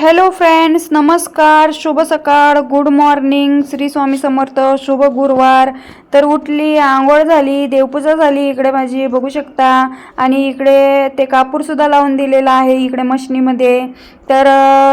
Hello friends नमस्कार शुभ सकाळ गुड मॉर्निंग श्री स्वामी समर्थ शुभ गुरुवार. तर उठली आंघोळ झाली देवपूजा झाली इकडे माझी बघू शकता. आणि इकडे ते कापूरसुद्धा लावून दिलेला आहे इकडे मशनीमध्ये. तर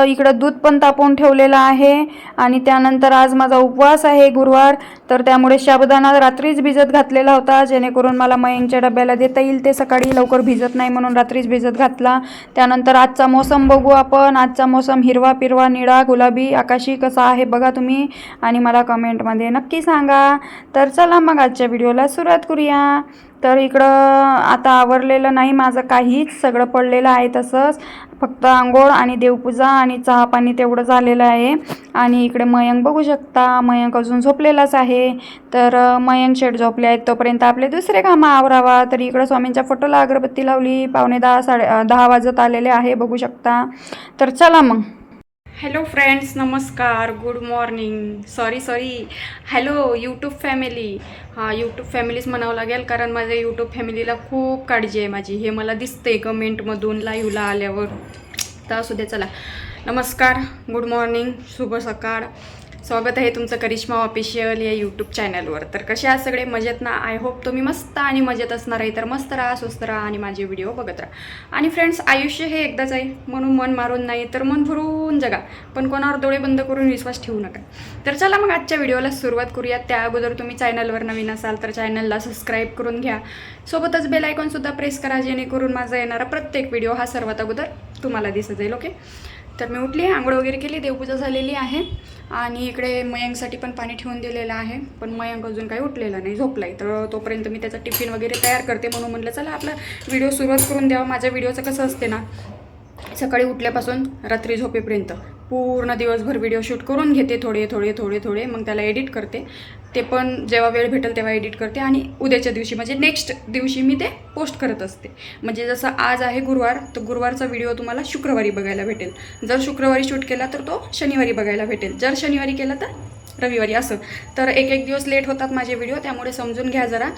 इकडं दूध पण तापवून ठेवलेलं आहे. आणि त्यानंतर आज माझा उपवास आहे गुरुवार. तर त्यामुळे शाबदाना रात्रीच भिजत घातलेला होता. जेणेकरून मला मयंकच्या डब्याला देता येईल. ते सकाळी लवकर भिजत नाही म्हणून रात्रीच भिजत घातला. त्यानंतर आजचा मोसम बघू आपण. आजचा मोसम हिरवा पिरवा निळा गुलाबी आकाशी कसा आहे बघा तुम्ही. आणि मला कमेंटमध्ये नक्की सांगा. तर चला मग आजच्या व्हिडिओला सुरुवात करूया. तर इकडं आता आवरलेलं नाही माझं काहीच. सगळं पडलेलं आहे तसंच. फक्त आंघोळ आणि देवपूजा आणि चहा पाणी तेवढं झालेलं आहे. आणि इकडे मयंक बघू शकता. मयंक अजून झोपलेलाच आहे. तर मयंक शेट झोपले आहेत. तोपर्यंत आपले दुसरे कामं आवरावा. तर इकडं स्वामींच्या फोटोला अगरबत्ती लावली. पावणे दहा साडे दहा वाजत आलेले आहे बघू शकता. तर चला मग. हॅलो फ्रेंड्स नमस्कार good morning sorry sorry hello YouTube family हां यूट्यूब फॅमिलीच म्हणावं लागेल कारण माझ्या यूट्यूब फॅमिलीला खूप काळजी आहे माझी. हे मला दिसते कमेंटमधून लाईव्हला आल्यावर. तर असू दे चला. नमस्कार गुड मॉर्निंग शुभ सकाळ. स्वागत आहे तुमचं करिश्मा ऑफिशियल या यूट्यूब चॅनलवर तर कसे आहात सगळे? मजेत ना? आय होप तुम्ही मस्त आणि मजेत असणार आहे. तर मस्त राहा स्वस्त राहा आणि माझे व्हिडिओ बघत राहा. आणि फ्रेंड्स आयुष्य हे एकदाच आहे. म्हणून मन मारून नाही तर मन भरून जगा. पण कोणावर डोळे बंद करून विश्वास ठेवू नका. तर चला मग आजच्या व्हिडिओला सुरुवात करूया. त्या अगोदर तुम्ही चॅनलवर नवीन असाल तर चॅनलला सबस्क्राईब करून घ्या. सोबतच बेल आयकॉनसुद्धा प्रेस करा जेणेकरून माझा येणारा प्रत्येक व्हिडिओ हा सर्वात अगोदर तुम्हाला दिसत जाईल ओके तर मी उठली आंघोळ वगैरे केली देवपूजा झालेली आहे. आणि इकडे मयंकसाठी पण पाणी ठेवून दिलेलं आहे पण मयंक अजून काही उठलेला नाही झोपलाय. तर तोपर्यंत मी त्याचा टिफिन वगैरे तयार करते म्हणून म्हटलं चला आपला व्हिडिओ सुरुवात करून द्यावा माझ्या व्हिडिओचं कसं असते ना सकाळी उठल्यापासून रात्री झोपेपर्यंत पूर्ण दिवसभर व्हिडिओ शूट करून घेते थोडे थोडे थोडे थोडे मग त्याला एडिट करते. ते पण जेव्हा वेळ भेटेल तेव्हा एडिट करते आणि उद्याच्या दिवशी म्हणजे नेक्स्ट दिवशी मी ते पोस्ट करत असते. म्हणजे जसं आज आहे गुरुवार तर गुरुवारचा व्हिडिओ तुम्हाला शुक्रवारी बघायला भेटेल. जर शुक्रवारी शूट केला तर तो शनिवारी बघायला भेटेल. जर शनिवारी केला तर रविवारी असं. तर एक एक दिवस लेट होतात माझे व्हिडिओ त्यामुळे समजून घ्या जरा.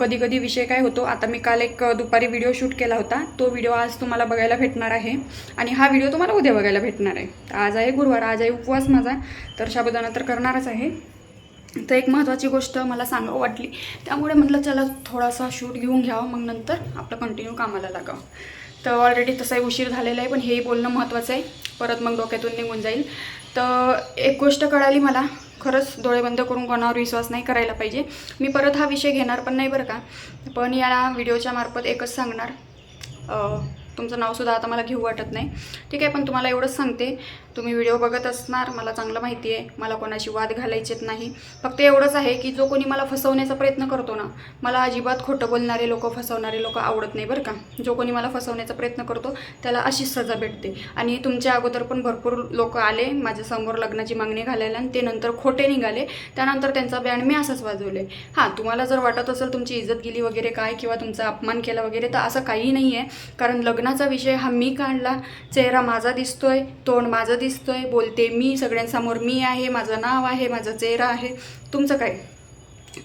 कधी कधी विषय काय होतो आता मी काल एक दुपारी व्हिडिओ शूट केला होता. तो व्हिडिओ आज तुम्हाला बघायला भेटणार आहे. आणि हा व्हिडिओ तुम्हाला उद्या बघायला भेटणार आहे. आज आहे गुरुवार आज आहे उपवास माझा. तर शाबुदाना तर करणारच आहे. तर एक महत्त्वाची गोष्ट मला सांगावं वाटली. त्यामुळे म्हटलं चला थोडासा शूट घेऊन घ्यावं मग नंतर आपलं कंटिन्यू कामाला लागावं. तर ऑलरेडी तसाही उशीर झालेला आहे पण हेही बोलणं महत्त्वाचं आहे. परत मग डोक्यातून निघून जाईल. तर एक गोष्ट कळाली मला खरंच डोळे बंद करून कोणावर विश्वास नाही करायला पाहिजे. मी परत हा विषय घेणार पण नाही बरं का. पण या व्हिडिओच्या मार्फत एकच सांगणार. तुमचं नावसुद्धा आता मला घेऊ वाटत नाही. ठीक आहे पण तुम्हाला एवढंच सांगते. तुम्ही व्हिडिओ बघत असणार मला चांगलं माहिती आहे. मला कोणाशी वाद घालायचेत नाही. फक्त एवढंच आहे की जो कोणी मला फसवण्याचा प्रयत्न करतो ना मला अजिबात खोटं बोलणारे लोक फसवणारे लोक आवडत नाही बरं का. जो कोणी मला फसवण्याचा प्रयत्न करतो त्याला अशीच सजा भेटते. आणि तुमच्या अगोदर पण भरपूर लोक आले माझ्यासमोर लग्नाची मागणी घालायला आणि ते नंतर खोटे निघाले. त्यानंतर त्यांचा बँड मी असंच वाजवले. हां तुम्हाला जर वाटत असेल तुमची इज्जत गेली वगैरे काय किंवा तुमचा अपमान केला वगैरे तर असं काही नाही आहे कारण लग्नाचा विषय हा मी काढला. चेहरा माझा दिसतोय तोंड माझं दिसतोय बोलते मी सगळ्यांसमोर मी आहे माझं नाव आहे माझा चेहरा आहे. तुमचं काय?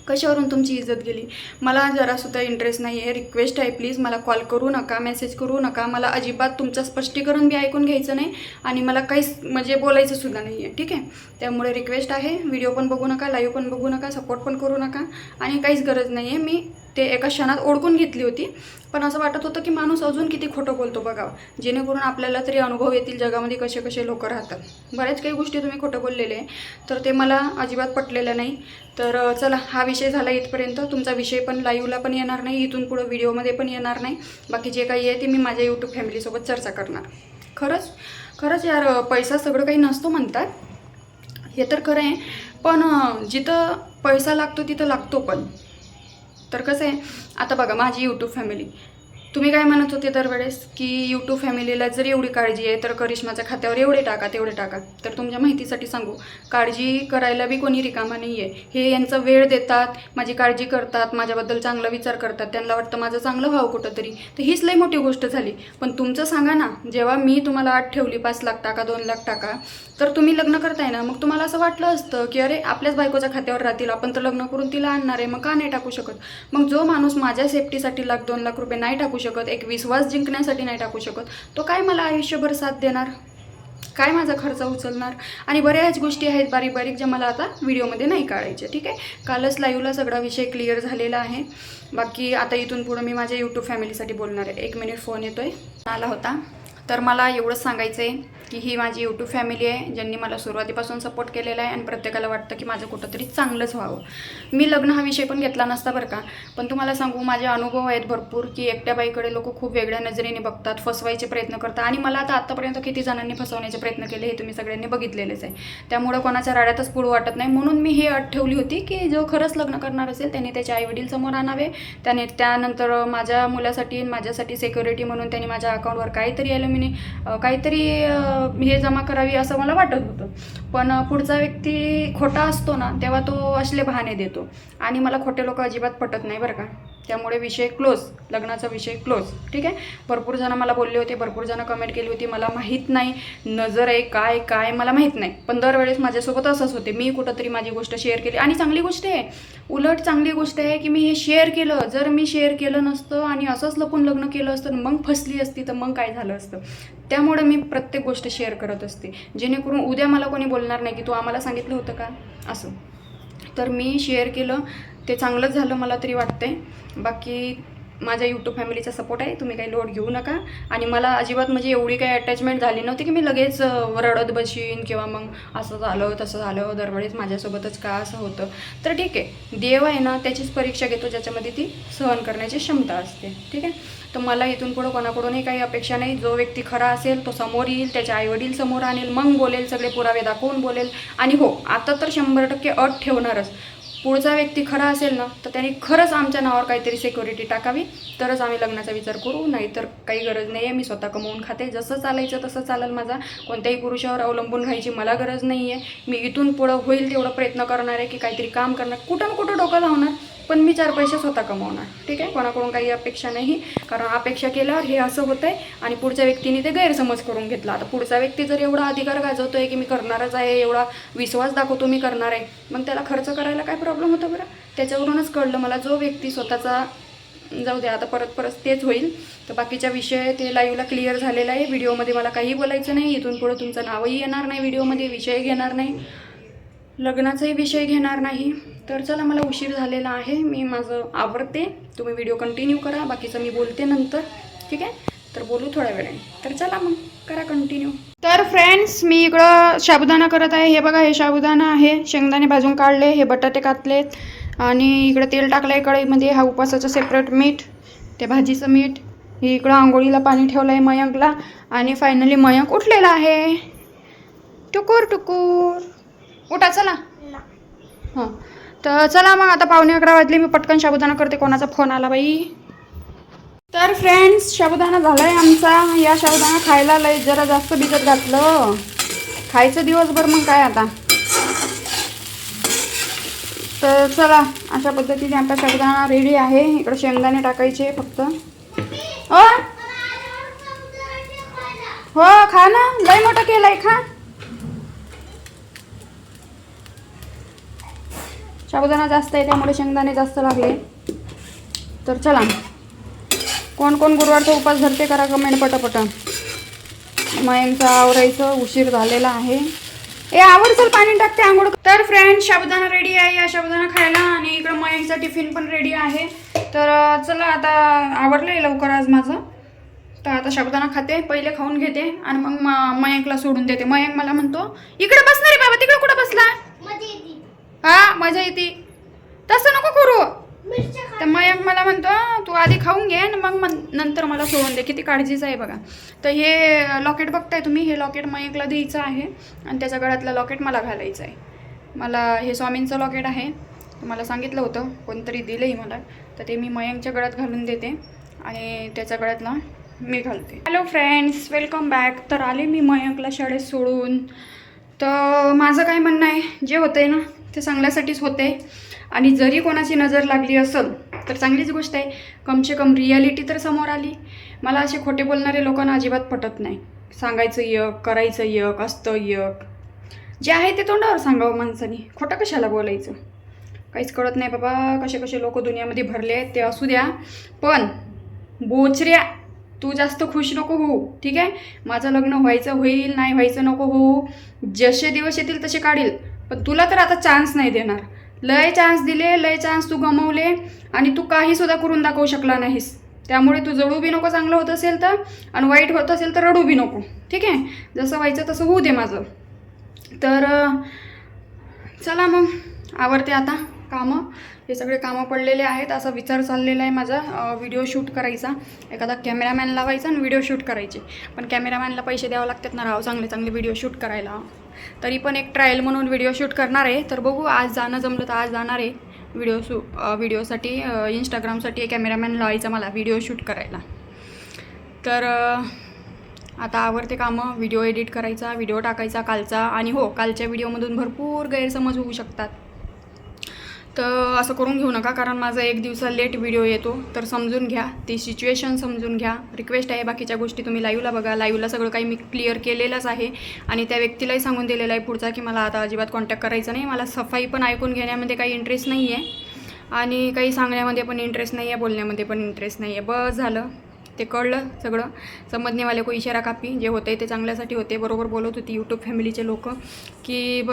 कशावरून तुमची इज्जत गेली? मला जरासुद्धा इंटरेस्ट नाही आहे रिक्वेस्ट आहे प्लीज मला कॉल करू नका मेसेज करू नका. मला अजिबात तुमचं स्पष्टीकरण बी ऐकून घ्यायचं नाही आणि मला काहीच म्हणजे बोलायचं सुद्धा नाही आहे ठीक आहे? त्यामुळे रिक्वेस्ट आहे. व्हिडिओ पण बघू नका लाईव्ह पण बघू नका सपोर्ट पण करू नका आणि काहीच गरज नाही आहे मी ते एका क्षणात ओळखून घेतली होती. पण असं वाटत होतं की माणूस अजून किती खोटं बोलतो बघावं. जेणेकरून आपल्याला तरी अनुभव येतील जगामध्ये कसे कसे लोक राहतात. बऱ्याच काही गोष्टी तुम्ही खोटं बोललेले आहे. तर ते मला अजिबात पटलेलं नाही. तर चला हा विषय झाला इथपर्यंत. तुमचा विषय पण लाईव्हला पण येणार नाही. इथून पुढं व्हिडिओमध्ये पण येणार नाही. बाकी जे काही आहे ते मी माझ्या यूट्यूब फॅमिलीसोबत चर्चा करणार. खरंच खरंच यार पैसा सगळं काही नसतो म्हणतात. हे तर खरं आहे. पण जिथं पैसा लागतो तिथं लागतो पण. तर कसं आहे आता बघा माझी यूट्यूब फॅमिली तुम्ही काय म्हणत होते दरवेळेस की यूट्यूब फॅमिलीला जर एवढी काळजी आहे तर करिश्माच्या खात्यावर एवढे टाका तेवढे टाका. तर तुमच्या माहितीसाठी सांगू काळजी करायला बी कोणी रिकामा नाही आहे हे यांचा वेळ देतात माझी काळजी करतात माझ्याबद्दल चांगला विचार करतात. त्यांना वाटतं माझं चांगलं व्हावं कुठंतरी. तर हीच लई मोठी गोष्ट झाली. पण तुमचं सांगा ना जेव्हा मी तुम्हाला आठ ठेवली पाच लाख टाका दोन लाख टाका तर तुम्ही लग्न करताय ना मग तुम्हाला असं वाटलं असतं की अरे आपल्याच बायकोच्या खात्यावर राहतील आपण तर लग्न करून तिला आणणार आहे मग का नाही टाकू शकत? मग जो माणूस माझ्या सेफ्टीसाठी लाख दोन लाख रुपये नाही टाकू शकत एक विश्वास जिंकण्यासाठी नाही टाकू शकत. तो काय मला आयुष्यभर साथ देणार? काय माझा खर्च उचलणार? आणि बऱ्याच गोष्टी आहेत बारीक बारीक ज्या मला आता व्हिडिओमध्ये नाही काढायच्या ठीक आहे? कालच लाईव्हला सगळा विषय क्लिअर झालेला आहे. बाकी आता इथून पुढं मी माझ्या यूट्यूब फॅमिलीसाठी बोलणार आहे. एक मिनिट फोन येतोय. आला होता. तर मला एवढंच सांगायचं आहे की ही माझी यूट्यूब फॅमिली आहे ज्यांनी मला सुरुवातीपासून सपोर्ट केलेला आहे आणि प्रत्येकाला वाटतं की माझं कुठंतरी चांगलंच व्हावं. मी लग्न हा विषय पण घेतला नसता बरं का पण तुम्हाला सांगू माझे अनुभव आहेत भरपूर की एकट्या बाईकडे लोक खूप वेगळ्या नजरेने बघतात फसवायचे प्रयत्न करतात आणि मला आता आत्तापर्यंत किती जणांनी फसवण्याचे प्रयत्न केले हे तुम्ही सगळ्यांनी बघितलेलेच आहे. त्यामुळं कोणाच्या राड्यातच पुढं वाटत नाही. म्हणून मी हे अट ठेवली होती की जो खरंच लग्न करणार असेल त्याने त्याचे आईवडील समोर आणावे. त्याने त्यानंतर माझ्या मुलासाठी माझ्यासाठी सिक्युरिटी म्हणून त्यांनी माझ्या अकाउंटवर काहीतरी ॲल्युमिनी काहीतरी हे जमा करावी असं मला वाटत होतं. पण पुढचा व्यक्ती खोटा असतो ना तेव्हा तो असले बहाणे देतो. आणि मला खोटे लोक अजिबात पटत नाही बरं का. त्यामुळे विषय क्लोज लग्नाचा विषय क्लोज ठीक आहे? भरपूर जणं मला बोलले होते भरपूर जणं कमेंट केली होती. मला माहीत नाही नजर आहे काय काय मला माहीत नाही. पण दरवेळेस माझ्यासोबत असंच होते. मी कुठंतरी माझी गोष्ट शेअर केली. आणि चांगली गोष्ट आहे उलट चांगली गोष्ट आहे की मी हे शेअर केलं. जर मी शेअर केलं नसतं आणि असंच लपून लग्न केलं असतं आणि मग फसली असती तर मग काय झालं असतं? त्यामुळे मी प्रत्येक गोष्ट शेअर करत असते. जेणेकरून उद्या मला कोणी बोलणार नाही की तू आम्हाला सांगितलं होतं का? असं. तर मी शेअर केलं. ते चांगलंच झालं मला तरी वाटतंय. बाकी माझ्या यूट्यूब फॅमिलीचा सपोर्ट आहे. तुम्ही काही लोड घेऊ नका. आणि मला अजिबात म्हणजे एवढी काही अटॅचमेंट झाली नव्हती की मी लगेच रडत बसीन किंवा मग असं झालं तसं झालं दरवेळेस माझ्यासोबतच का असं होतं. तर ठीक आहे. देव आहे ना त्याचीच परीक्षा घेतो ज्याच्यामध्ये ती सहन करण्याची क्षमता असते. ठीक आहे? तर मला इथून पुढं कोणाकडूनही काही अपेक्षा नाही. जो व्यक्ती खरा असेल तो समोर येईल त्याचे आईवडील समोर आणेल मग बोलेल सगळे पुरावे दाखवून बोलेल. आणि हो आता तर शंभर टक्के अट ठेवणारच. पुढचा व्यक्ती खरा असेल ना तर त्याने खरंच आमच्या नावावर काहीतरी सिक्युरिटी टाकावी. तरच आम्ही लग्नाचा विचार करू नाही तर काही गरज नाही आहे मी स्वतः कमवून खाते. जसं चालायचं तसं चालेल माझा. कोणत्याही पुरुषावर अवलंबून राहायची मला गरज नाही आहे मी इथून पुढं होईल तेवढं प्रयत्न करणार आहे की काहीतरी काम करणार. कुठं ना कुठं डोकं लावणार. पण मी चार पैसे स्वतः कमावणार. ठीक आहे? कोणाकडून काही अपेक्षा नाही. कारण अपेक्षा केल्यावर हे असं होतंय आणि पुढच्या व्यक्तीने ते गैरसमज करून घेतला. आता पुढचा व्यक्ती जर एवढा अधिकार गाजवतोय की मी करणारच आहे एवढा विश्वास दाखवतो मी करणार आहे मग त्याला खर्च करायला काय प्रॉब्लेम होतो बरं? त्याच्यावरूनच कळलं मला जो व्यक्ती स्वतःचा जाऊ द्या आता परत परत तेच होईल. तर बाकीच्या विषय ते लाईव्हला क्लिअर झालेला आहे. व्हिडिओमध्ये मला काही बोलायचं नाही. इथून पुढं तुमचं नावही येणार नाही. व्हिडिओमध्ये विषय घेणार नाही. लग्नाचाही विषय घेणार नाही. तर चला मला उशीर झालेला आहे. मी माझं आवडते तुम्ही व्हिडिओ कंटिन्यू करा. बाकीचं मी बोलते नंतर. ठीक आहे? तर बोलू थोड्या वेळाने. तर चला मग करा कंटिन्यू. तर फ्रेंड्स मी इकडं साबुदाणा करत आहे. हे बघा हे साबुदाणा आहे. शेंगदाणे भाजून काढले हे बटाटे कातलेत. आणि इकडं तेल टाकलं आहे कढईमध्ये. हा उपासाचं सेपरेट मीठ ते भाजीचं मीठ हे इकडं आंघोळीला पाणी ठेवलं आहे मयंकला. आणि फायनली मयंक उठलेला आहे. टुकूर टुकूर. उठा चला. हां. तर चला मग आता पावणे अकरा वाजले मी पटकन साबुदाणा करते कोणाचा फोन आला बाई. तर फ्रेंड्स साबुदाणा झालाय आमचा. या साबुदाणा खायला लय जरा जास्त भिजत घातलं. खायचं दिवसभर मग काय आता? तर चला अशा पद्धतीने आपला साबुदाणा रेडी आहे. इकडे शेंगदाणे टाकायचे फक्त? हो खा ना. लय मोठं केलंय खा. साबुदाणा जास्त आहे त्यामुळे शेंगदाणे जास्त लागले. तर चला. कोण कोण गुरुवारचा उपास धरते करा कमेंट पटापट. मयांचा आवरायचं उशीर झालेला आहे. ए आवड चल पाणी टाकते आंघोळ. तर फ्रेंड साबुदाणा रेडी आहे या साबुदाणा खायला. आणि इकडं मयांचा टिफिन पण रेडी आहे. तर चला आता आवरलं लवकर आज माझं. तर आता साबुदाणा खाते पहिले खाऊन घेते. आणि मग म- मयंकला सोडून देते. मयंक मला म्हणतो इकडे बसणार रे बाबा तिकडे कुठं बसला? हा मजा येते. तसं नको करू. तर मयंक मला म्हणतो तू आधी खाऊन घे आणि मग नंतर मला सोडून दे. किती काळजीचं आहे बघा. तर हे लॉकेट बघताय तुम्ही हे लॉकेट मयंकला द्यायचं आहे आणि त्याच्या गळ्यातलं लॉकेट मला घालायचं आहे. मला हे स्वामींचं लॉकेट आहे. मला सांगितलं होतं कोणतरी दिलंही मला. तर ते मी मयंकच्या गळ्यात घालून देते आणि त्याच्या गळ्यातला मी घालते. हॅलो फ्रेंड्स वेलकम बॅक तर आले मी मयंकला शाळेत सोडून. तर माझं काय म्हणणं आहे? जे होतं आहे ना ते चांगल्यासाठीच होते. आणि जरी कोणाची नजर लागली असेल तर चांगलीच गोष्ट आहे. कमसे कम रियालिटी तर समोर आली. मला असे खोटे बोलणारे लोकांना अजिबात पटत नाही. सांगायचं यक करायचं यक असतं यक. जे आहे ते तोंडावर सांगावं माणसानी. खोटं कशाला बोलायचं? काहीच कळत नाही बाबा कसे कसे लोक दुनियामध्ये भरले आहेत ते असू द्या. पण बोचऱ्या तू जास्त खुश नको होऊ ठीक आहे? माझं लग्न व्हायचं होईल नाही व्हायचं नको होऊ. जसे दिवस येतील तसे काढील. पण तुला तर आता चान्स नाही देणार. लय चान्स दिले लय चान्स तू गमवले आणि तू काहीसुद्धा करून दाखवू शकला नाहीस. त्यामुळे तू जळू बी नको चांगलं होत असेल तर आणि वाईट होत असेल तर रडू बी नको. ठीक आहे? जसं व्हायचं तसं होऊ दे माझं. तर चला मग. आवडते आता कामं. हे सगळे कामं पडलेले आहेत. असा विचार चाललेला आहे माझा व्हिडिओ शूट करायचा. एखादा कॅमेरामॅन लावायचा आणि व्हिडिओ शूट करायचे. पण कॅमेरामॅनला पैसे द्यावं लागतात ना राव. चांगले चांगले व्हिडिओ शूट करायला. तरी पण एक ट्रायल म्हणून व्हिडिओ शूट करणार आहे. तर बघू आज जाणं जमलं तर आज जाणार आहे. व्हिडिओ शू व्हिडिओसाठी इंस्टाग्रामसाठी कॅमेरामॅन लावायचा मला व्हिडिओ शूट करायला. तर आता आवडते कामं. व्हिडिओ एडिट करायचा व्हिडिओ टाकायचा कालचा. आणि हो कालच्या व्हिडिओमधून भरपूर गैरसमज होऊ शकतात. तर असं करून घेऊ नका कारण माझा एक दिवसा लेट व्हिडिओ येतो. तर समजून घ्या ती सिच्युएशन समजून घ्या. रिक्वेस्ट आहे बाकीच्या गोष्टी तुम्ही लाईव्हला बघा. लाईव्हला सगळं काही मी क्लिअर केलेलंच आहे. आणि त्या व्यक्तीलाही सांगून दिलेलं आहे पुढचा की मला आता अजिबात कॉन्टॅक्ट करायचं नाही. मला सफाई पण ऐकून घेण्यामध्ये काही इंटरेस्ट नाही आहे आणि काही सांगण्यामध्ये पण इंटरेस्ट नाही आहे बोलण्यामध्ये पण इंटरेस्ट नाही आहे बस झालं. ते कळलं सगळं. समजणेवाले को इशारा कापी. जे होते ते चांगल्यासाठी होते बरोबर बोलत होती यूट्यूब फॅमिलीचे लोक. की ब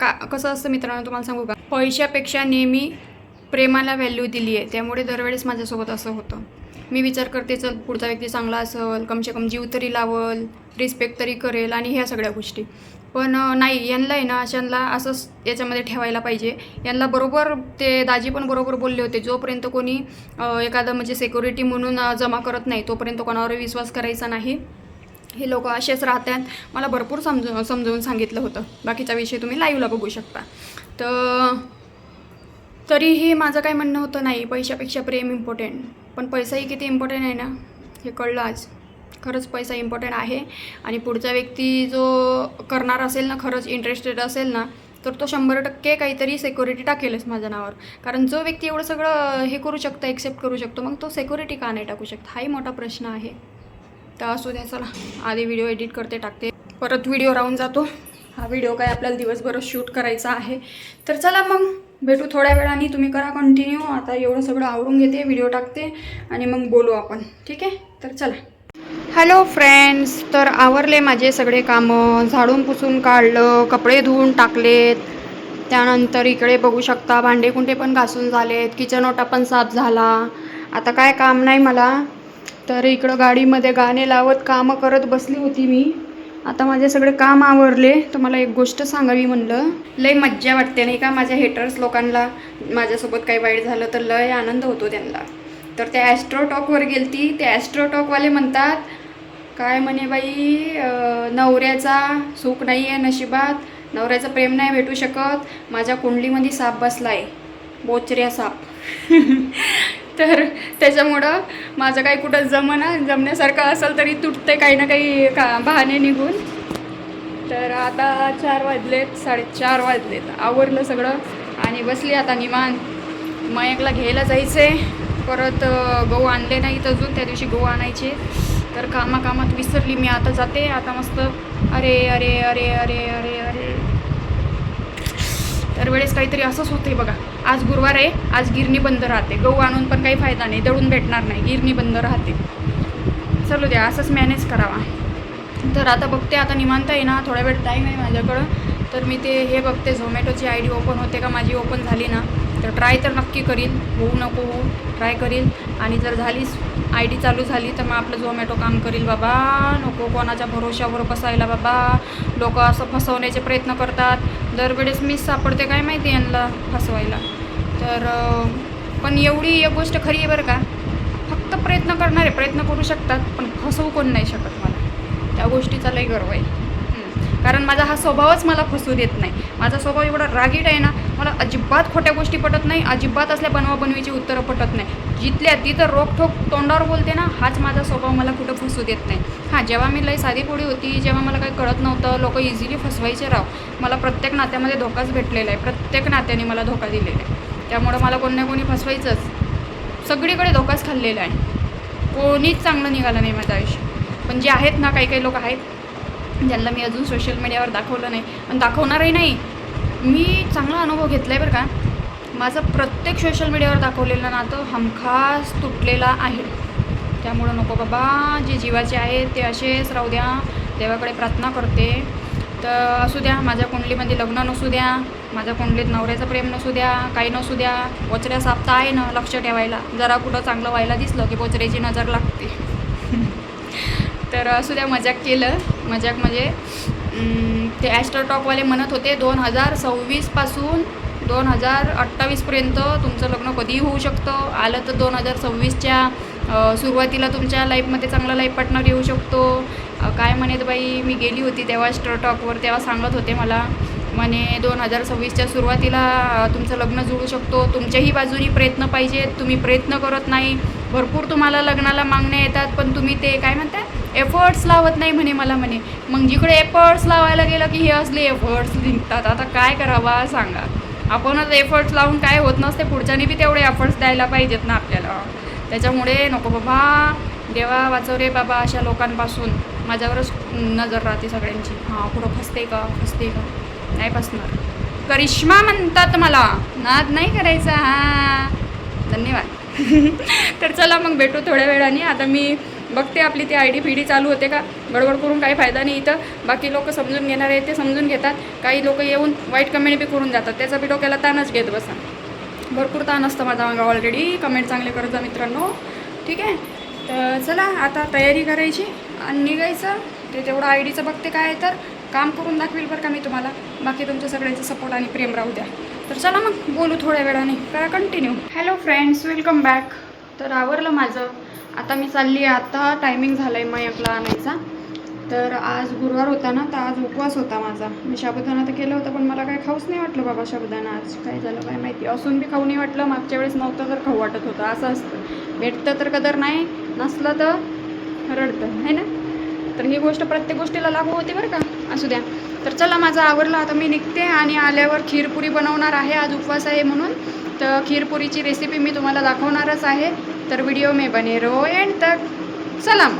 का कसं असतं मित्रांनो तुम्हाला सांगू का? पैशापेक्षा नेहमी प्रेमाला व्हॅल्यू दिली आहे. त्यामुळे दरवेळेस माझ्यासोबत असं होतं. मी विचार करते चल पुढचा व्यक्ती चांगला असेल कमसे कम जीव तरी लावल रिस्पेक्ट तरी करेल आणि ह्या सगळ्या गोष्टी. पण नाही यांना आहे ना अशांना असंच याच्यामध्ये ठेवायला पाहिजे. यांना बरोबर ते दाजी पण बरोबर बोलले होते जोपर्यंत कोणी एखादं म्हणजे सिक्युरिटी म्हणून जमा करत नाही तोपर्यंत कोणावर विश्वास करायचा नाही. हे लोक असेच राहतात. मला भरपूर समजू समजवून सांगितलं होतं. बाकीचा विषय तुम्ही लाईव्हला बघू शकता. तर तरीही माझं काय म्हणणं होतं नाही. पैशापेक्षा प्रेम इम्पॉर्टंट पण पैसाही किती इम्पॉर्टंट आहे ना? हे कळलं आज. खरंच पैसा इम्पॉर्टंट आहे. आणि पुढचा व्यक्ती जो करणार असेल ना खरंच इंटरेस्टेड असेल ना तर तो शंभर टक्के काहीतरी सेक्युरिटी टाकेलच माझ्या नावावर. कारण जो व्यक्ती एवढं सगळं हे करू शकतो एक्सेप्ट करू शकतो मग तो सेक्युरिटी का नाही टाकू शकतो? हाही मोठा प्रश्न आहे. तर असू द्या चला. आधी व्हिडिओ एडिट करते टाकते. परत व्हिडिओ राहून जातो. हा व्हिडिओ काय आपल्याला दिवसभर शूट करायचा आहे. तर चला मग भेटू थोड्या वेळाने. तुम्ही करा कंटिन्यू आता एवढं सगळं आवरून घेते व्हिडिओ टाकते आणि मग बोलू आपण. ठीक आहे? तर चला. हॅलो फ्रेंड्स तर आवरले माझे सगळे कामं. झाडून पुसून काढलं कपडे धुवून टाकलेत. त्यानंतर इकडे बघू शकता भांडे कुंडे पण घासून झालेत. किचन ओटा पण साफ झाला. आता काय काम नाही मला. तर इकडं गाडीमध्ये गाणे लावत कामं करत बसली होती मी. आता माझे सगळे काम आवरले तर मला एक गोष्ट सांगावी म्हणलं. लय मज्जा वाटते नाही का माझ्या हेटर्स लोकांना? माझ्यासोबत काही वाईट झालं तर लय आनंद होतो त्यांना. तर त्या ॲस्ट्रोटॉकवर गेलती ते ॲस्ट्रोटॉकवाले म्हणतात काय म्हणे बाई नवऱ्याचा सुख नाही आहे नशिबात नवऱ्याचं प्रेम नाही भेटू शकत माझ्या कुंडलीमध्ये साप बसला आहे बोचऱ्या साप. तर त्याच्यामुळं माझं काही कुठं जमना जमण्यासारखं असेल तरी तुटते काही ना काही का बहाणे निघून. तर आता चार वाजलेत साडेचार वाजलेत. आवरलं सगळं आणि बसली आता निमान मयकला घ्यायला जायचे परत गहू आणले नाहीत अजून त्या दिवशी गहू आणायचे. तर कामाकामात विसरली मी आता जाते आता मस्त. अरे अरे अरे अरे अरे अरे. तर वेळेस काहीतरी असंच होतंय बघा. आज गुरुवार आहे आज गिरणी बंद राहते. गहू आणून पण काही फायदा नाही दळून भेटणार नाही गिरणी बंद राहते. चलू द्या असंच मॅनेज करावा. तर आता बघते आता निमांत आहे ना थोडा वेळ टाईम आहे माझ्याकडं. तर मी ते हे बघते झोमॅटोची आय डी ओपन होते का? माझी ओपन झाली ना तर ट्राय तर नक्की करील होऊ नको होऊ. ट्राय करील आणि जर झालीच आय डी चालू झाली तर मग आपलं झोमॅटो काम करील. बाबा नको. कोणाच्या भरोशावर बसायला बाबा. लोक असं फसवण्याचे प्रयत्न करतात. दरवेळेस मीच सापडते काय माहिती यांना फसवायला. तर पण एवढी एक गोष्ट खरी आहे बरं का. फक्त प्रयत्न करणारे प्रयत्न करू शकतात पण फसवू कोण नाही शकत मला. त्या गोष्टीचा लई गर्व आहे. कारण माझा हा स्वभावच मला फसू देत नाही. माझा स्वभाव एवढा रागीट आहे ना मला अजिबात खोट्या गोष्टी पटत नाही अजिबात असल्या बनवाबनवीची उत्तरं पटत नाही. जिथल्या तिथं रोखठोक तोंडावर बोलते ना हाच माझा स्वभाव मला कुठं फसू देत नाही. हां जेव्हा मी लई साधी पोळी होती जेव्हा मला काही कळत नव्हतं लोक इझिली फसवायचे राव. मला प्रत्येक नात्यामध्ये धोकाच भेटलेला आहे. प्रत्येक नात्याने मला धोका दिलेला आहे. त्यामुळं मला कोण ना कोणी फसवायचंच. सगळीकडे धोकाच खाल्लेला आहे. कोणीच चांगलं निघालं नाही माझं आयुष्य पण जे आहेत ना काही काही लोक आहेत ज्यांना मी अजून सोशल मीडियावर दाखवलं नाही. आणि दाखवणारही नाही. मी चांगला अनुभव घेतला आहे बरं का. माझं प्रत्येक सोशल मीडियावर दाखवलेलं नातं हमखास तुटलेला आहे. त्यामुळं नको बाबा. जे जीवाचे आहेत ते असेच राहू द्या. देवाकडे प्रार्थना करते. तर असू द्या. माझ्या कुंडलीमध्ये लग्न नसू द्या. माझ्या कुंडलीत नवऱ्याचं प्रेम नसू द्या. काही नसू द्या. बोचऱ्या सापता आहे ना लक्ष ठेवायला. जरा कुठं चांगलं व्हायला दिसलं की बोचऱ्याची नजर लागते. तर असू द्या मजाक केलं. मजाक म्हणजे ते ॲस्ट्रोटॉकवाले म्हणत होते दोन हजार सव्वीसपासून दोन हजार अठ्ठावीसपर्यंत तुमचं लग्न कधीही होऊ शकतं. आलं तर दोन हजार सव्वीसच्या सुरुवातीला तुमच्या लाईफमध्ये चांगला लाईफ पार्टनर येऊ शकतो. काय म्हणत बाई मी गेली होती तेव्हा स्ट्रोटॉकवर तेव्हा सांगत होते मला. म्हणे दोन हजार सव्वीसच्या सुरुवातीला तुमचं लग्न जुळू शकतो. तुमच्याही बाजूनी प्रयत्न पाहिजेत. तुम्ही प्रयत्न करत नाही. भरपूर तुम्हाला लग्नाला मागण्या येतात पण तुम्ही ते काय म्हणतात? एफर्ट्स लावत नाही म्हणे मला म्हणे. मग जिकडे एफर्ट्स लावायला गेलं की हे असले एफर्ट्स निघतात. आता काय करावा सांगा. आपणच एफर्ट्स लावून काय होत नसते. पुढच्यानी बी तेवढे एफर्ट्स द्यायला पाहिजेत ना आपल्याला. त्याच्यामुळे नको बाबा. देवा वाचव रे बाबा अशा लोकांपासून. माझ्यावरच नजर राहते सगळ्यांची. हां कुठं फसते का? फसते का? नाही फसणार. करिश्मा म्हणतात मला. नाद नाही करायचा. हां. धन्यवाद. तर चला मग भेटू थोड्या वेळाने. आता मी बघते आपली ती आय डी फी डी चालू होते का? गडबड करून काही फायदा नाही इथं. बाकी लोक समजून घेणार आहेत ते समजून घेतात. काही लोक येऊन वाईट कमेंट बी करून जातात. त्याचा बी डोक्याला ताणच घेत बसा. भरपूर ताण असतं माझा अंगा ऑलरेडी कमेंट चांगले करत जा मित्रांनो. ठीक आहे? तर चला आता तयारी करायची आणि निघायचं. ते तेवढं आय डीचं बघते काय तर. काम करून दाखवेल बरं का मी तुम्हाला. बाकी तुमच्या सगळ्यांचं सपोर्ट आणि प्रेम राहू द्या. तर चला मग बोलू थोड्या वेळाने. करा continue hello friends welcome back तर आवरलं माझं. आता मी चालली आहे. आता टायमिंग झालं आहे मयकला आणायचा. तर आज गुरुवार होता ना तर आज उपवास होता माझा. मी शाबुदाना तर केलं होतं पण मला काय खाऊच नाही वाटलं बाबा शाबुदाना. आज काय झालं काय माहिती. असून बी खाऊ नाही वाटलं. मागच्या वेळेस नव्हतं तर खाऊ वाटत होतं. असं असतं. भेटतं तर कदर नाही नसलं तर रडतं. है ना? तर ही गोष्ट प्रत्येक गोष्टीला लागू होती बरं का? असू द्या. तर चला माझं आवडला आता मी निघते आणि आल्यावर खीरपुरी बनवणार आहे. आज उपवास आहे म्हणून. तर खीरपुरीची रेसिपी मी तुम्हाला दाखवणारच आहे. तर व्हिडिओ मे बने रो एंड तक. सलाम.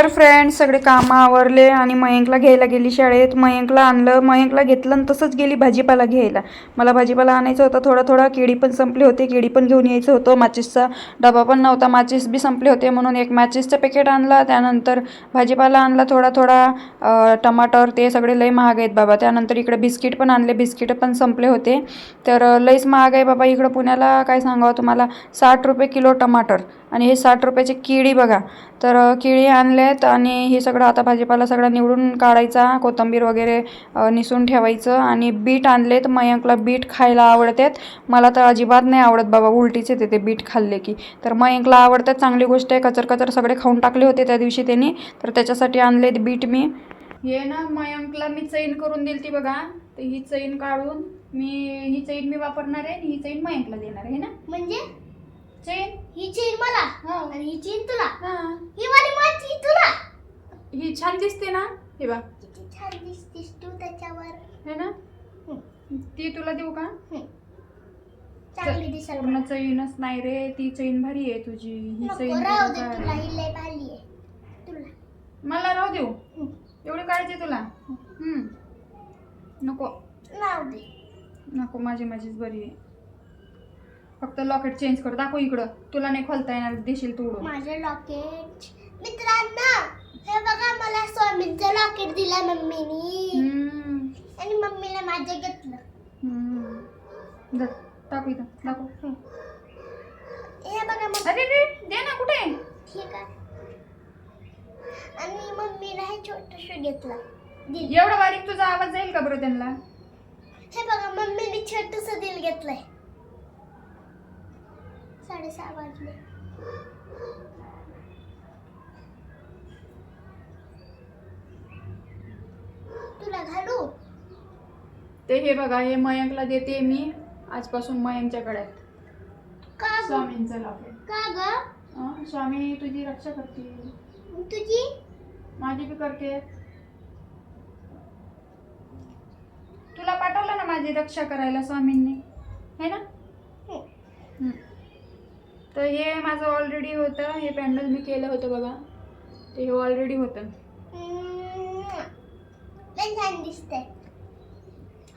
तर फ्रेंड्स सगळे कामं आवरले आणि मयंकला घ्यायला गेली शाळेत. मयंकला आणलं. मयंकला घेतलं आणि तसंच गेली भाजीपाला घ्यायला. मला भाजीपाला आणायचं होतं थोडा थोडा. केळी पण संपली होती. केळी पण घेऊन यायचं होतं. माचीसचा डबा पण नव्हता. माचीस बी संपले होते म्हणून एक माचीसचं पॅकेट आणला. त्यानंतर भाजीपाला आणला थोडा थोडा. टमाटर ते सगळे लई महाग आहेत बाबा. त्यानंतर इकडे बिस्किट पण आणले. बिस्किट पण संपले होते. तर लईच महाग आहे बाबा. इकडं पुण्याला काय सांगावं तुम्हाला? साठ रुपये किलो टमाटर. आणि हे साठ रुपयाची केळी बघा. तर केळी आणलेत आणि हे सगळं आता भाजीपाला सगळा निवडून काढायचा कोथिंबीर वगैरे निसून ठेवायचं आणि बीट आणलेत. मयंकला बीट खायला आवडतात. मला तर अजिबात नाही आवडत बाबा उलटीच येते ते बीट खाल्ले की. तर मयंकला आवडतात चांगली गोष्ट आहे. कचर कचर सगळे खाऊन टाकले होते त्या दिवशी त्यांनी. तर त्याच्यासाठी आणलेत बीट मी. हे ना मयंकला मी चैन करून दिली ती बघा. तर ही चैन काढून मी ही चैन मी वापरणार आहे आणि ही चैन मयंकला देणार आहे ना? म्हणजे? चैन ही चेन मला. हा. आणि ही चेन तुला. हा. ही वाली माझी तुला. ही छान दिसते ना? हे बघ. किती छान दिसतीस तू त्याच्यावर. है ना? ती तुला देऊ का? चांगली दिसेल पूर्ण चैनच नाही रे. ती चैन भारी आहे तुझी. ही नको चैन राहू दे तुला तुला. ही लय भारी आहे. तुला. मला राहू देऊ? हं. एवढी काळजी तुला? हम्म. नको. राहू दे. नको माझी माझीच बरी आहे. फक्त लॉकेट चेंज कर दाखव इकडं. तुला नाही खोलता येणार देशील तू. माझं लॉकेट मित्रांनो हे बघा मला स्वामींचं लॉकेट दिलं मम्मीनी. हम्म. आणि मम्मीला माझं घेतलं. हम्म. टाकू इथं दाखव. हे बघा मग अरे रे दे ना कुठे? ठीक आहे. आणि मम्मीला हे छोटस घेतलं. दिल. एवढा बारीक तुझा आवाज जाईल का बरं त्यांना? हे बघा मम्मीने छोटस दिल घेतलंय. साडेसहा वाजले. तुला घालू? ते हे बघा हे मयंकला देते मी. आजपासून मयंकच्या गळ्यात. का ग? स्वामींचं लॉकेट का ग? स्वामी तुझी रक्षा करते. तुझी? माझी बी करते. तुला पाठवलं ना माझी रक्षा करायला स्वामींनी? है ना? हं. तर हे माझं ऑलरेडी होतं. हे पॅन्डल मी केलं होतं बघा. ते हे ऑलरेडी होतं. छान दिसतंय.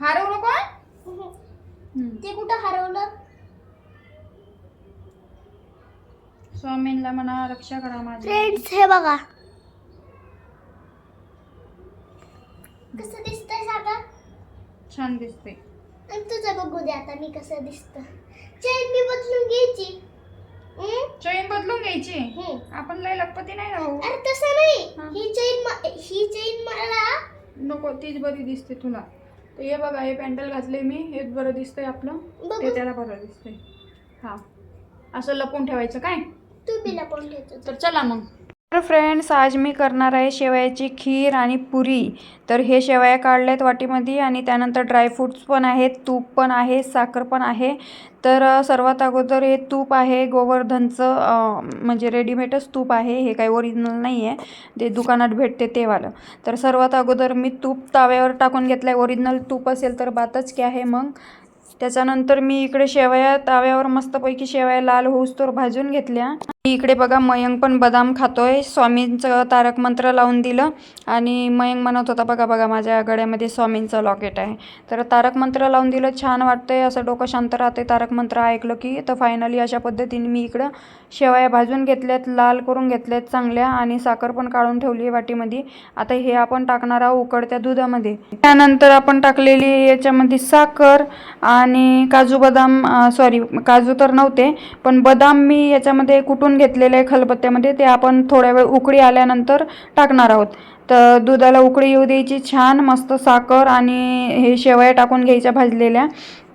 हरवू नको हं? हम्म. हं. ते कुठं हरवलं? स्वामींना म्हणा रक्षा करा माझी. फ्रेंड्स हे बघा. कसं दिसतंय सागर छान दिसते तुझं बघू दे आता मी कसं दिसतं. चेन मी बदलून घ्यायची? चैन बदलून घ्यायची. आपण लय लखपती नाही राहू. अरे तसं नाही. हा. चेन ही चेन मला नको तीच बरी दिसते तुला. तर हे बघा हे पॅन्डल घातले मी. हेच बरं दिसतंय आपलं. ते त्याला बरं दिसतंय. हा. असं लपून ठेवायचं काय? तू बिला पण घेतो तर चला मग. तर फ्रेंड्स आज मी करणार आहे शेवयाची खीर आणि पुरी. तर हे शेवया काढल्यात वाटीमध्ये आणि त्यानंतर ड्रायफ्रूट्स पण आहेत तूप पण आहे साखर पण आहे. तर सर्वात अगोदर हे तूप आहे गोवर्धनचं म्हणजे रेडीमेडच तूप आहे हे काही ओरिजिनल नाही आहे ते दुकानात भेटते तेवालं. तर सर्वात अगोदर मी तूप ताव्यावर टाकून घेतलं आहे ओरिजिनल तूप असेल तर बातच की आहे मग. त्याच्यानंतर मी इकडे शेवया ताव्यावर मस्तपैकी शेवया लाल होऊस्तोवर भाजून घेतल्या. इकडे बघा मयंक पण बदाम खातोय. स्वामींचं तारक मंत्र लावून दिलं आणि मयंक म्हणत होता बघा बघा माझ्या गळ्यामध्ये स्वामींचं लॉकेट आहे. तर तारक मंत्र लावून दिलं छान वाटतंय. असं डोकं शांत राहते तारक मंत्र ऐकलं की तर फायनली अशा पद्धतीने मी इकडं शेवया भाजून घेतल्यात लाल करून घेतल्यात चांगल्या आणि साखर पण काढून ठेवली आहे वाटीमध्ये. आता हे आपण टाकणार आहोत उकडत्या दुधामध्ये. त्यानंतर आपण टाकलेली याच्यामध्ये साखर आणि काजू बदाम सॉरी काजू तर नव्हते पण बदाम मी याच्यामध्ये कुठून कुटून घेतलेले आहे खलबत्त्यामध्ये ते आपण थोड्या वेळ उकळी आल्यानंतर टाकणार आहोत. तर दुधाला उकळी येऊ द्यायची छान मस्त साखर आणि हे शेवया टाकून घ्यायच्या भाजलेल्या.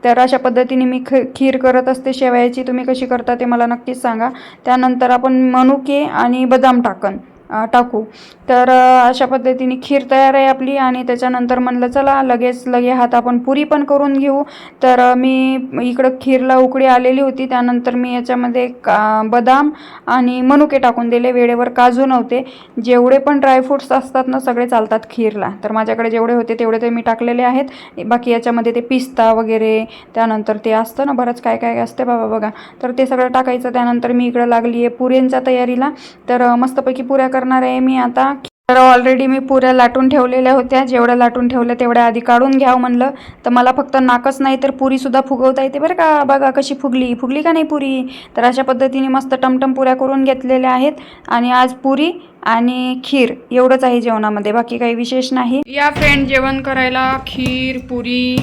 तर अशा पद्धतीने मी ख खीर करत असते. शेवयाची तुम्ही कशी करता ते मला नक्कीच सांगा. त्यानंतर आपण मनुके आणि बदाम टाकन टाकू. तर अशा पद्धतीने खीर तयार आहे आपली आणि त्याच्यानंतर म्हणलं चला लगेच लगे हात आपण पुरी पण करून घेऊ. तर मी इकडं खीरला उकडी आलेली होती. त्यानंतर मी याच्यामध्ये का बदाम आणि मनुके टाकून दिले. वेळेवर काजू नव्हते. जेवढे पण ड्रायफ्रुट्स असतात ना सगळे चालतात खीरला. तर माझ्याकडे जेवढे होते तेवढे ते मी टाकलेले आहेत. बाकी याच्यामध्ये ते पिस्ता वगैरे त्यानंतर ते असतं ना बरंच काय काय असते बाबा बघा. तर ते सगळं टाकायचं. त्यानंतर मी इकडं लागली आहे पुऱ्यांच्या तयारीला. तर मस्तपैकी पुऱ्या करणार आहे मी आता. तर ऑलरेडी मी पुऱ्या लाटून ठेवलेल्या होत्या. जेवढ्या लाटून ठेवल्या तेवढ्या आधी काढून घ्यावं म्हणलं. तर मला फक्त नाकच नाही तर पुरीसुद्धा फुगवता येते बरं का. बघा कशी फुगली. फुगली का नाही पुरी? तर अशा पद्धतीने मस्त टमटम पुऱ्या करून घेतलेल्या आहेत. आणि आज पुरी आणि खीर एवढंच आहे जेवणामध्ये. बाकी काही विशेष नाही. या फ्रेंड जेवण करायला खीर पुरी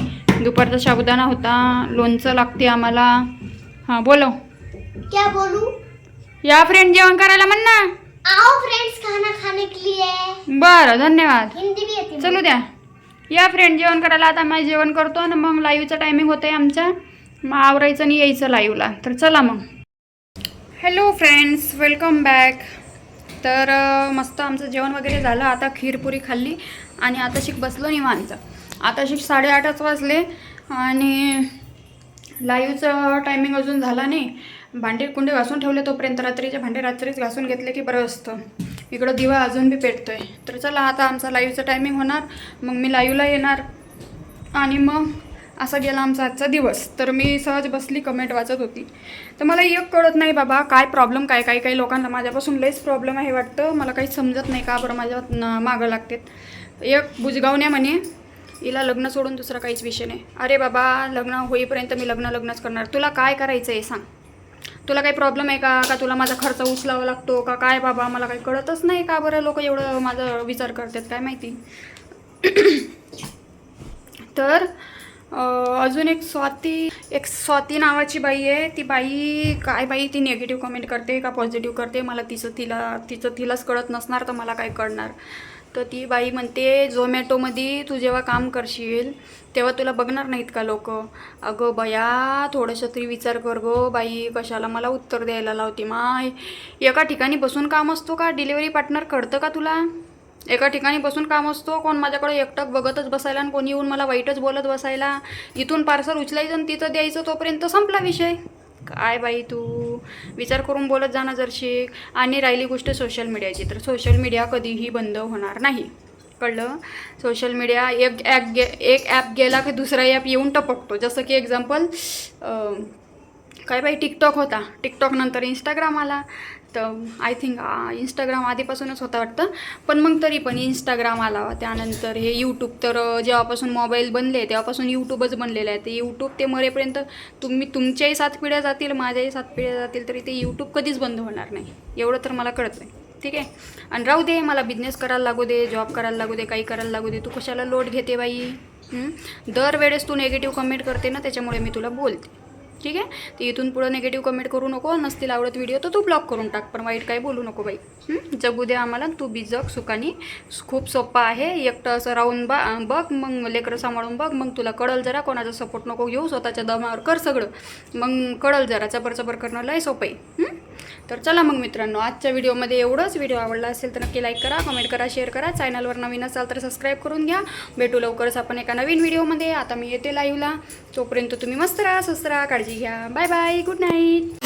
दुपारचा साबुदाणा होता. लोणचं लागते आम्हाला. हां बोलो क्या बोलू? या फ्रेंड जेवण करायला म्हण ना. आओ फ्रेंड्स खाना खाने के लिए। बरं धन्यवाद. हिंदी भी येते चलू द्या. या फ्रेंड जेवण करायला आता मी जेवण करतो आणि मग लाईव्हचं टायमिंग होतं आहे आमच्या मग आवरायचं आणि यायचं लाईव्हला तर चला मग. हॅलो फ्रेंड्स वेलकम बॅक तर मस्त आमचं जेवण वगैरे झालं. आता खीरपुरी खाल्ली आणि आता शिक बसलो निवांत. आता शिक साडेआठच वाजले आणि लाईव्हचं टायमिंग अजून झाला नाही. भांडे कुंडे घासून ठेवले तोपर्यंत रात्रीचे भांडे रात्रीच घासून घेतले की बरं असतं. इकडं दिवा अजून बी पेटतोय. तर चला आता आमचा लाईव्हचं टायमिंग होणार. मग मी लाईव्हला येणार. आणि मग असा गेला आमचा आजचा दिवस. तर मी सहज बसली कमेंट वाचत होती. तर मला एक कळत नाही बाबा काय प्रॉब्लेम काय काही काही लोकांना माझ्यापासून लईच प्रॉब्लेम आहे वाटतं. मला काही समजत नाही का बरं माझ्या मागं लागतात. एक बुजगावण्या म्हणे. हिला लग्न सोडून दुसरा काहीच विषय नाही. अरे बाबा लग्न होईपर्यंत मी लग्न लग्नच करणार. तुला काय करायचं आहे सांग. तुला काही प्रॉब्लेम आहे का? का तुला माझा खर्च उचलावा लागतो? का काय बाबा? मला काही कळतच नाही का बरं? लोक एवढं माझा विचार करतात काय माहिती? तर अजून एक स्वाती एक स्वाती नावाची बाई आहे. ती बाई काय बाई? ती नेगेटिव्ह कमेंट करते का पॉझिटिव्ह करते? मला तिचं तिला तिचं तिलाच कळत नसणार तर मला काय कळणार? तर ती बाई म्हणते झोमॅटोमध्ये तू जेव्हा काम करशील तेव्हा तुला बघणार नाहीत का लोक? अगं बया थोडंसं तरी विचार कर गो बाई कशाला मला उत्तर द्यायला लावते माय? एका ठिकाणी बसून काम असतो का? डिलिव्हरी पार्टनर कळतं का तुला? एका ठिकाणी बसून काम असतो कोण माझ्याकडे एकटक बघतच बसायला आणि कोणी येऊन मला वाईटच बोलत बसायला? इथून पार्सल उचलायचं आणि तिथं द्यायचं तोपर्यंत संपला विषय. काय बाई तू? विचार करून बोलत जाणं जरशी. आणि राहिली गोष्ट सोशल मीडियाची तर सोशल मीडिया कधीही बंद होणार नाही. कळलं. सोशल मीडिया एक ॲप गे एक ॲप गेला की दुसरा ॲप येऊन टपकतो. जसं की एक्झाम्पल काय बाई टिकटॉक होता. टिकटॉक नंतर इंस्टाग्राम आला. तर आय थिंक इंस्टाग्राम आधीपासूनच होता वाटतं. पण मग तरी पण इंस्टाग्राम आला. त्यानंतर हे यूट्यूब तर जेव्हापासून मोबाईल बनले तेव्हापासून यूट्यूबच बनलेलं आहे. ते यूट्यूब ते मरेपर्यंत तुम्ही तुमच्याही सात पिढ्या जातील माझ्याही सात पिढ्या जातील तरी ते यूट्यूब कधीच बंद होणार नाही. एवढं तर मला कळत नाही ठीक आहे? आणि राहू दे मला बिझनेस करायला लागू दे जॉब करायला लागू दे काही करायला लागू दे. तू कशाला लोट घेते बाई? दरवेळेस तू नेगेटिव्ह कमेंट करते ना त्याच्यामुळे मी तुला बोलते. ठीक आहे? तर इथून पुढं नेगेटिव्ह कमेंट करू नको नसतील आवडत व्हिडिओ तर तू ब्लॉक करून टाक पण वाईट काही बोलू नको बाई. जगू दे आम्हाला तू बी जग सुखानी. खूप सोप्पा आहे. एकटं असं राहून बा बघ मग लेकरं सांभाळून बघ मग तुला कळल जरा कोणाचा सपोर्ट नको घेऊ स्वतःच्या दमावर कर सगळं. मग कळल जरा चबर चबर करणं लय सोपं आहे. तर चला मग मित्रांनो आजच्या व्हिडिओमध्ये एवढंच. व्हिडिओ आवडला असेल तर नक्की लाईक करा कमेंट करा शेअर करा. चॅनलवर नवीन असाल तर सबस्क्राईब करून घ्या. भेटू लवकरच आपण एका नवीन व्हिडिओमध्ये. आता मी येते लाईव्हला तोपर्यंत तुम्ही मस्त राहा स्वस्त राहा काळजी घ्या. Bye bye good night